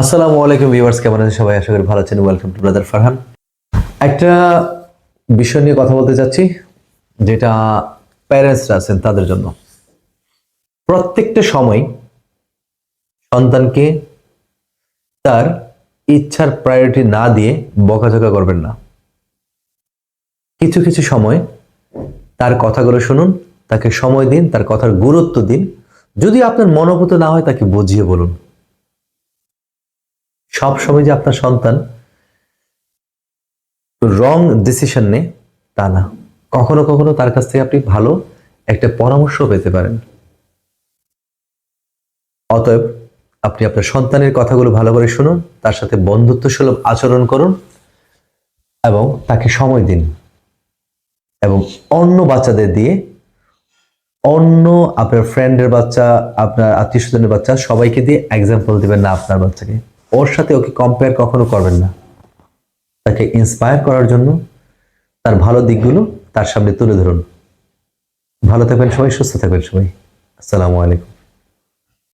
আসসালামু আলাইকুম ভিউয়ার্স, কেমন আছেন সবাই? আশা করি ভালো আছেন। ওয়েলকাম টু ব্রাদার ফারহান একটা বিষয় নিয়ে কথা বলতে চাচ্ছি, যেটা প্যারেন্টসরা আছেন তাদের জন্য। প্রত্যেকটা সময় সন্তানকে তার ইচ্ছার প্রায়োরিটি না দিয়ে বকাঝকা করবেন না। কিছু কিছু সময় তার কথাগুলো শুনুন, তাকে সময় দিন, তার কথার গুরুত্ব দিন। যদি আপনার মনোভূত না হয়, তাকে বুঝিয়ে বলুন। সব সময় যে আপনার সন্তান রং ডিসিশন নেয়, তা না। কখনো কখনো তার কাছ থেকে আপনি ভালো একটা পরামর্শ পেতে পারেন। অতএব আপনি আপনার সন্তানের কথাগুলো ভালো করে শুনুন, তার সাথে বন্ধুত্ব সুলভ আচরণ করুন এবং তাকে সময় দিন এবং অন্য বাচ্চাদের দিয়ে অন্য আপনার ফ্রেন্ডের বাচ্চা, আপনার আত্মীয় স্বজনের বাচ্চা সবাইকে দিয়ে এক্সাম্পল দিবেন না আপনার বাচ্চাকে। ওর সাথে ওকে কম্পেয়ার কখনো করবেন না। তাকে ইন্সপায়ার করার জন্য তার ভালো দিকগুলো তার সামনে তুলে ধরুন। ভালো থাকবেন সবাই, সুস্থ থাকবেন সবাই। আসসালামু আলাইকুম।